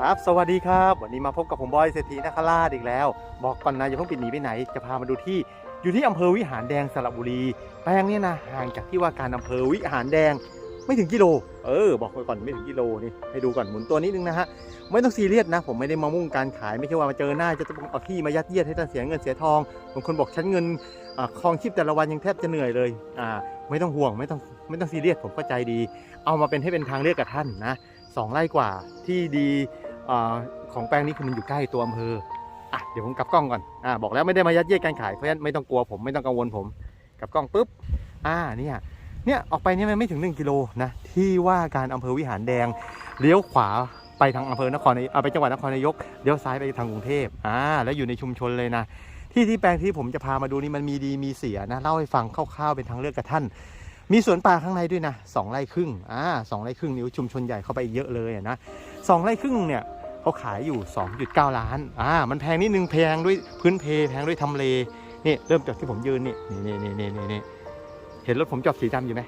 ครับสวัสดีครับ วันนี้มาพบกับผมบอยเศรษฐีนาคราชอีกแล้ว บอกก่อนนะอย่าเพิ่งปิดหนีไปไหนจะพามาดูที่อยู่ที่อำเภอวิหารแดงสระบุรี แปลงเนี้นะห่างจากที่ว่าการอำเภอวิหารแดงไม่ถึงกิโล เออ บอกไว้ก่อนไม่ถึงกิโลนี่ให้ดูก่อนหมุนตัวนิดนึงนะฮะไม่ต้องซีเรียสนะ ผมไม่ได้มามุ่งการขายไม่ใช่ว่ามาเจอหน้าจะต้องเอาที่มายัดเยียดให้ท่านเสียเงินเสียทองบางคนบอกฉันเงินอคลองชีพแต่ละวันยังแทบจะเหนื่อยเลยอ่าไม่ต้องห่วงไม่ต้องไม่ต้องซีเรียสผมเข้าใจดี เอามาเป็นให้เป็นทางเลือกกับท่านนะสองไร่กว่าที่ดี ของแปลงนี้คือมันอยู่ใกล้ตัวอำเภออะเดี๋ยวผมกลับกล้องก่อนอ่าบอกแล้วไม่ได้มายัดเยียดการขายเพราะฉะนั้นไม่ต้องกลัวผมไม่ต้องกังวลผมกลับกล้องปุ๊บอ่าเนี่ยเนี่ยออกไปเนี่ยมันไม่ถึง 1กิโลนะที่ว่าการอำเภอวิหารแดงเลี้ยวขวาไปทางอำเภอนครนายเอาไปจังหวัดนครนายกเลี้ยวซ้ายไปทางกรุงเทพอ่าแล้วอยู่ในชุมชนเลยนะ ที่ที่แปลงที่ผมจะพามาดูนี่มันมีดีมีเสียนะเล่าให้ฟังคร่าวๆเป็นทางเลือกกับท่าน มีสวนป่าข้างในด้วยนะสองไร่ครึ่งอ่าสองไร่ครึ่งนิ้วชุมชนใหญ่เข้าไปเยอะเลยนะสองไร่ครึ่งเนี่ย เขาขายอยู่ 2.9 ล้านอ่ามันแพงนิดนึงแพงด้วยพื้นเพแพงด้วยทำเลนี่เริ่มจากที่ผมยืนนี่นี่นี่นี่นี่นี่เห็นรถผมจอดสีดำอยู่ไหม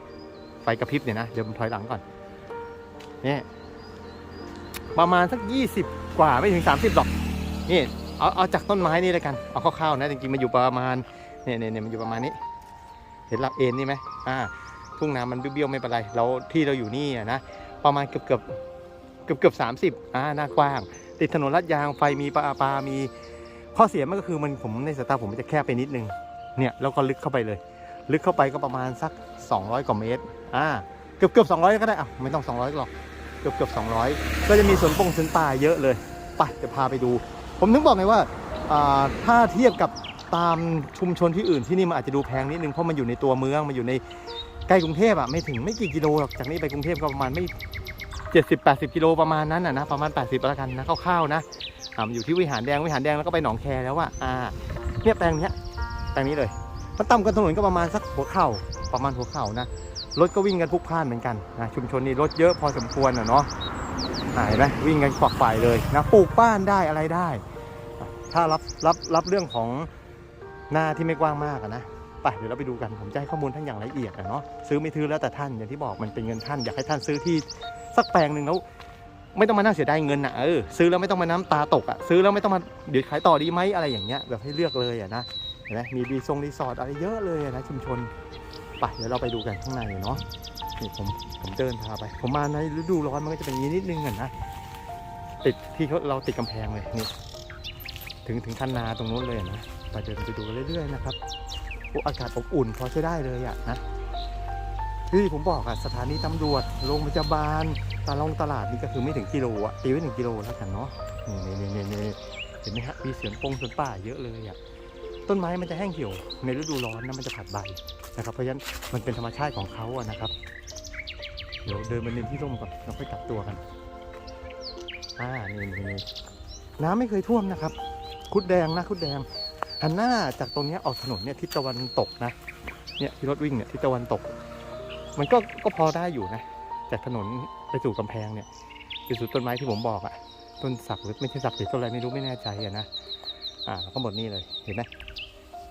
ไฟกระพริบเนี่ยนะเดี๋ยวผมถอยหลังก่อนนี่ประมาณสัก 20 กว่าไม่ถึง 30หรอกนี่เอาเอาจากต้นไม้นี่เลยกันเอาคร่าวๆนะจริงๆมันอยู่ประมาณเนี่ยเนี่ยเน่มันอยู่ประมาณนี้ เห็นหลักเอ็นนี่ไหมอ่าทุ่งนามันเบี้ยวๆไม่เป็นไร เราที่เราอยู่นี่อะนะประมาณเกือบเกือบ เกือบเกือบสามสิบอ่าหน้ากว้าง ติดถนนลาดยางไฟมีปลาปลามีข้อเสียมันก็คือมันผมในสายตาผมมันจะแคบไปนิดนึงเนี่ยแล้วก็ลึกเข้าไปเลย ลึกเข้าไปก็ประมาณสัก 200กว่าเมตรอ่าเกือบเกือบ200 ก็ได้อะไม่ต้อง 200หรอกเกือบเกือบ200 ก็จะมีสวนปงสวนป่าเยอะเลยไปจะพาไปดู ผมถึงบอกไงว่าอ่าถ้าเทียบกับตามชุมชนที่อื่นที่นี่มันอาจจะดูแพงนิดนึงเพราะมันอยู่ในตัวเมืองมันอยู่ในใกล้กรุงเทพอะไม่ถึงไม่กี่กิโลหรอกจากนี้ไปกรุงเทพก็ประมาณไม่ เจ็ดสิบแปดสิบกิโลประมาณนั้นอะนะประมาณแปดสิบแล้วกันนะคร่าวๆนะอ่าอยู่ที่วิหารแดงวิหารแดงแล้วก็ไปหนองแคแล้วอะอ่าเนี่ยแปลงเนี้ยแปลงนี้เลยมันต่ำกันถนนก็ประมาณสักหัวเข่าประมาณหัวเข่านะรถก็วิ่งกันพลุกพล่านเหมือนกันนะชุมชนนี้รถเยอะพอสมควรอะเนาะอ่าเห็นไหมวิ่งกันขวักไฝ่ายเลยนะปลูกบ้านได้อะไรได้ ถ้ารับรับรับเรื่องของหน้าที่ไม่กว้างมากนะไปเดี๋ยวเราไปดูกันผมจะให้ข้อมูลท่านอย่างละเอียดอะเนาะซื้อไม่ซื้อแล้วแต่ท่านอย่างที่บอกมันเป็นเงินท่านอยากให้ท่านซื้อที่ สักแปลงหนึ่งแล้ว ไม่ต้องมานั่งเสียดายเงินอะเออซื้อแล้วไม่ต้องมาน้ำตาตกอะซื้อแล้วไม่ต้องมาเดี๋ยวขายต่อดีไหมอะไรอย่างเงี้ยแบบให้เลือกเลยอะนะเห็นไหมมีรีสงรีสอร์ทอะไรเยอะเลยอะนะชุมชนไปเดี๋ยวเราไปดูกันข้างในเนาะนี่ผมผมเดินพาไป ผมมาในฤดูร้อนมันก็จะเป็นอย่างนี้นิดนึงอะนะติดที่เขาเราติดกำแพงเลยนี่ถึงถึงคันนาตรงนู้นเลยนะไปเดินไปดูเรื่อยๆนะครับอากาศอบอุ่นพอใช้ได้เลยอะนะ ที่ผมบอกอะสถานีตำรวจโรงพยาบาลตลาดตลาดนี่ก็คือไม่ถึงกิโลอะตีไว้หนึ่งกิโลแล้วกันเนาะนี่นี่นี่นี่เห็นไหมฮะมีเสียงปงสวนป่าเยอะเลยอะต้นไม้มันจะแห้งเหี่ยวในฤดูร้อนนะมันจะผัดใบนะครับ เพราะฉะนั้นมันเป็นธรรมชาติของเขาอะนะครับ เดี๋ยวเดินมาเดินที่ร่มก่อนเราค่อยกลับตัวกันอ่านี่นี่น้ำไม่เคยท่วมนะครับ คุดแดงนะคุดแดงหันหน้าจากตรงนี้ออกถนนเนี่ยทิศตะวันตกนะเนี่ยที่รถวิ่งเนี่ยทิศตะวันตก มันก็ก็พอได้อยู่นะจากถนนไปสู่กำแพงเนี่ยคือสุดต้นไม้ที่ผมบอกอะต้นสักหรือไม่ใช่สักหรือต้นอะไรไม่รู้ไม่แน่ใจอะนะอ่าก็หมดนี่เลยเห็นไหม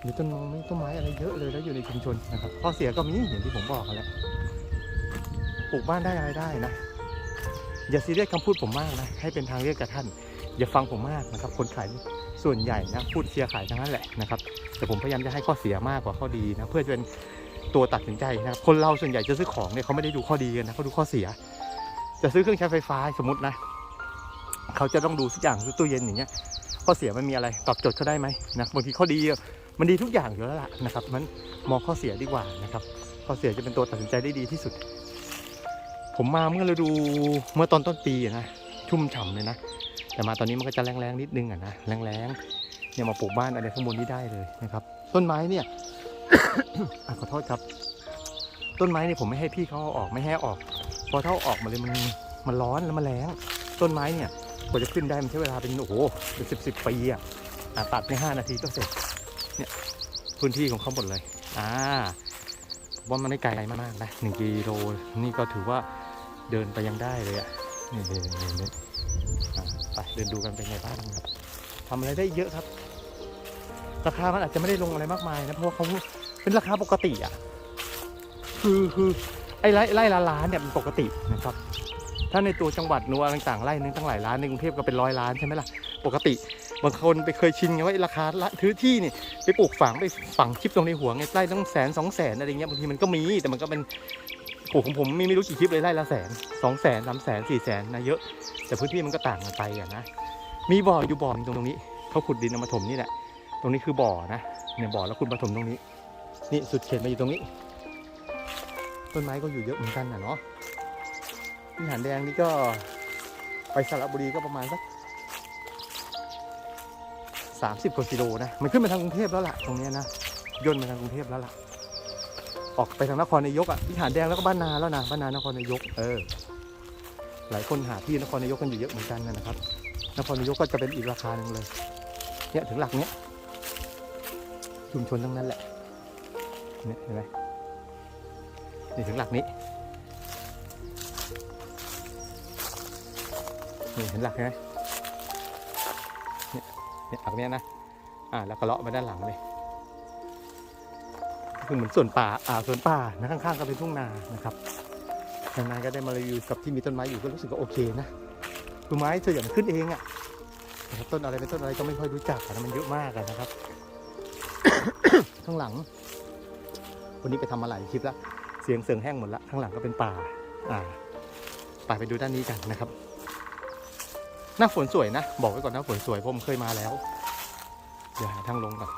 มีต้นไม้ต้นไม้อะไรเยอะเลยแล้วอยู่ในชุมชนนะครับข้อเสียก็มีอย่างที่ผมบอกกันแหล้วปลูกบ้านได้อะไรได้นะ อย่าซีเรียสคำพูดผมมากนะให้เป็นทางเลือกกับท่าน อย่าฟังผมมากนะครับ คนขายส่วนใหญ่นะพูดเชียร์ขายทั้งนั้นแหละนะครับแต่ผมพยายามจะให้ข้อเสียมากกว่าข้อดีนะเพื่อจะเป็น ตัวตัดสินใจนะครับคนเราส่วนใหญ่จะซื้อของเนี่ยเขาไม่ได้ดูข้อดีกันนะเขาดูข้อเสีย จะซื้อเครื่องใช้ไฟฟ้าสมมตินะเขาจะต้องดูทุกอย่างตู้เย็นอย่างเงี้ยข้อเสียมันมีอะไรตอบโจทย์เขาได้ไหมนะบางทีข้อดีมันดีทุกอย่างอยู่แล้วล่ะนะครับมันมองข้อเสียดีกว่านะครับข้อเสียจะเป็นตัวตัดสินใจได้ดีที่สุด ผมมาเมื่อฤดูเมื่อตอนต้นปีนะชุ่มฉ่ำเลยนะแต่มาตอนนี้มันก็จะแรงๆนิดนึงอะนะแรงๆเนี่ยมาปลูกบ้านอะไรข้างบนนี้ได้เลยนะครับ ต้นไม้เนี่ย ขอโทษครับ ต้นไม้เนี่ยผมไม่ให้พี่เขาเอาออกไม่ให้ออก พอถ้าเอาออกมาเลยมันมันร้อนแล้วมันแรงต้นไม้เนี่ยกว่าจะขึ้นได้มันใช้เวลาเป็นโอ้โหเป็นสิบสิบปีอะตัดในห้านาทีก็เสร็จเนี่ยพื้นที่ของเขาหมดเลยอ่าว่ามันไม่ไกลมากนะหนึ่งกิโลนี่ก็ถือว่าเดินไปยังได้เลยอะนี่นี่นี่ไปเดินดูกันเป็นไงบ้างครับทำอะไรได้เยอะครับ ราคามันอาจจะไม่ได้ลงอะไรมากมายนะเพราะว่าเขาเป็นราคาปกติอะคือคือไอ้ไร่ไร่ละล้านเนี่ยมันปกตินะครับ ถ้าในตัวจังหวัดนัวต่างๆไร่นึงตั้งหลายล้านในกรุงเทพก็เป็นร้อยล้านใช่ไหมล่ะปกติบางคนไปเคยชินไงว่าราคาละถือที่นี่ไปปลูกฝังไปฝังชิปตรงในหัวไงไร่ต้องแสนสองแสนอะไรเงี้ยบางทีมันก็มีแต่มันก็เป็นปลูกของผมมีไม่รู้กี่คลิปเลยไร่ละแสนสองแสนสามแสนสี่แสนนะเยอะ แต่พื้นที่มันก็ต่างกันไปอะนะมีบ่ออยู่บ่อหนึ่งตรงนี้เขาขุดดินเอามาถมนี่แหละ รงนี้คือบ่อนะเนี่ยบ่อแล้วคุณมาถมตรงนี้ นี่สุดเขตมาอยู่ตรงนี้ ต้นไม้ก็อยู่เยอะเหมือนกันนะเนาะวิหารแดงนี่ก็ไปสระบุรีก็ประมาณสักสามสิบกว่ากิโลนะ มันขึ้นมาทางกรุงเทพแล้วล่ะ ตรงนี้นะ ย่นมาทางกรุงเทพแล้วล่ะ ออกไปทางนครนายกอะวิหารแดงแล้วก็บ้านนาแล้วนะ บ้านนานครนายก เออ หลายคนหาที่นครนายกกันอยู่เยอะเหมือนกันนะครับ นครนายกก็จะเป็นอีกราคาหนึ่งเลย เนี่ยถึงหลักเนี้ย ชุมชนทั้งนั้นแหละเนี่ยเห็นไหมนี่ถึงหลักนี้นี่เห็นหลักไหมเนี่ยเนี่ยหลักเนี้ยนะอ่าแล้วก็เลาะมาด้านหลังเลยคือเหมือนส่วนป่าอ่าส่วนป่านะข้างๆก็เป็นทุ่งนานะครับนานๆก็ได้มารีวิวกับที่มีต้นไม้อยู่ก็รู้สึกว่าโอเคนะคือไม้ส่วนใหญ่มันขึ้นเองอะ่ะต้นอะไรเป็นต้นอะไรก็ไม่ค่อยรู้จักอะนะมันเยอะมากอะนะครับ ข้างหลัง วันนี้ไปทำมาหลายคลิปแล้วเสียงเสืองแห้งหมดละข้างหลังก็เป็นป่า อ่าไปไปดูด้านนี้กันนะครับ หน้าฝนสวยนะ บอกไว้ก่อนหน้าฝนสวยผมเคยมาแล้ว เดี๋ยวหาทางลงก่อน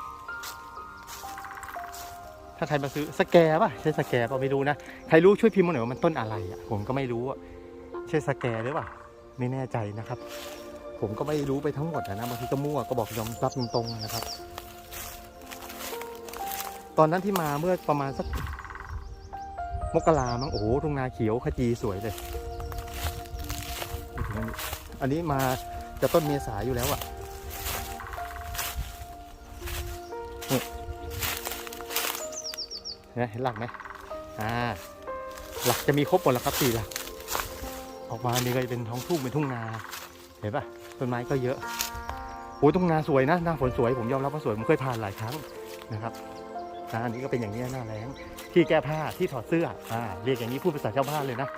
ถ้าใครมาซื้อสแกร์ป่ะ ใช่สแกร์ป่ะไม่รู้นะ ใครรู้ช่วยพิมพ์มาหน่อยว่ามันต้นอะไรอะ ผมก็ไม่รู้อะ ใช่สแกร์หรือเปล่า ไม่แน่ใจนะครับ ผมก็ไม่รู้ไปทั้งหมดนะบางทีก็มั่วก็บอกยอมรับตรงๆนะครับ ตอนนั้นที่มาเมื่อประมาณสักมกรามั้งโอ้โหทุ่งนาเขียวขจีสวยเลย อันนี้มาจะต้นเมษาอยู่แล้วอะนี่เห็นไหมเห็นหลักไหมอ่า หลักจะมีครบหมดแล้วครับสี่หลัก ออกมานี่ก็จะเป็นท้องทุ่งเป็นทุ่งนา เห็นปะต้นไม้ก็เยอะโอ้ยทุ่งนาสวยนะหน้าฝนสวยผมยอมรับว่าสวยผมเคยผ่านหลายครั้งนะครับ นะอันนี้ก็เป็นอย่างนี้หน้าแรงที่แก้ผ้าที่ถอดเสื้ออ่าเรียกอย่างนี้พูดภาษาชาวบ้านเลยนะ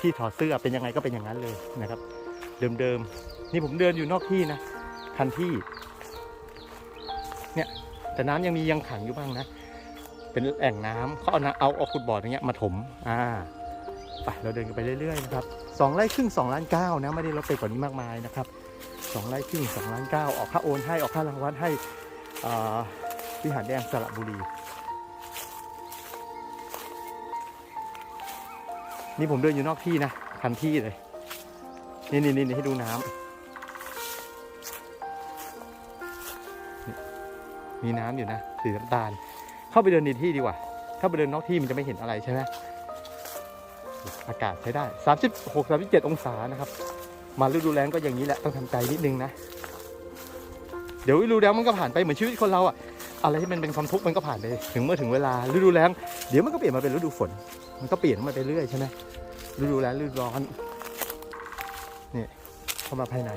ที่ถอดเสื้อเป็นยังไงก็เป็นอย่างนั้นเลยนะครับ เดิมๆนี่ผมเดินอยู่นอกที่นะคันที่ เนี่ยแต่น้ำยังมียังขังอยู่บ้างนะเป็นแอ่งน้ำเขาเอาน้ำเอาเอาขุดบ่ออย่างเงี้ยมาถมอ่าไปเราเดินกันไปเรื่อยๆนะครับสองไร่ครึ่งสองล้านเก้านะไม่ได้ลดไปกว่านี้มากมายนะครับสองไร่ครึ่งสองล้านเก้าออกค่าโอนให้ออกค่ารางวัลให้อ่าวิหารแดงสระบุรี นี่ผมเดินอยู่นอกที่นะคันที่เลย นี่นี่นี่ให้ดูน้ำมีน้ำอยู่นะสีน้ำตาล เข้าไปเดินในที่ดีกว่า ถ้าไปเดินนอกที่มันจะไม่เห็นอะไรใช่ไหมอากาศใช้ได้ 36 37 องศานะครับ มาฤดูแล้งก็อย่างนี้แหละ ต้องทำใจนิดนึงนะ เดี๋ยวฤดูแล้งมันก็ผ่านไปเหมือนชีวิตคนเราอะ อะไรที่มันเป็นความทุกข์มันก็ผ่านไปถึงเมื่อถึงเวลาฤดูแล้งเดี๋ยวมันก็เปลี่ยนมาเป็นฤดูฝน มันก็เปลี่ยนมาไปเรื่อยใช่ไหมฤดูแล้งฤดูร้อนนี่เข้ามาภายใน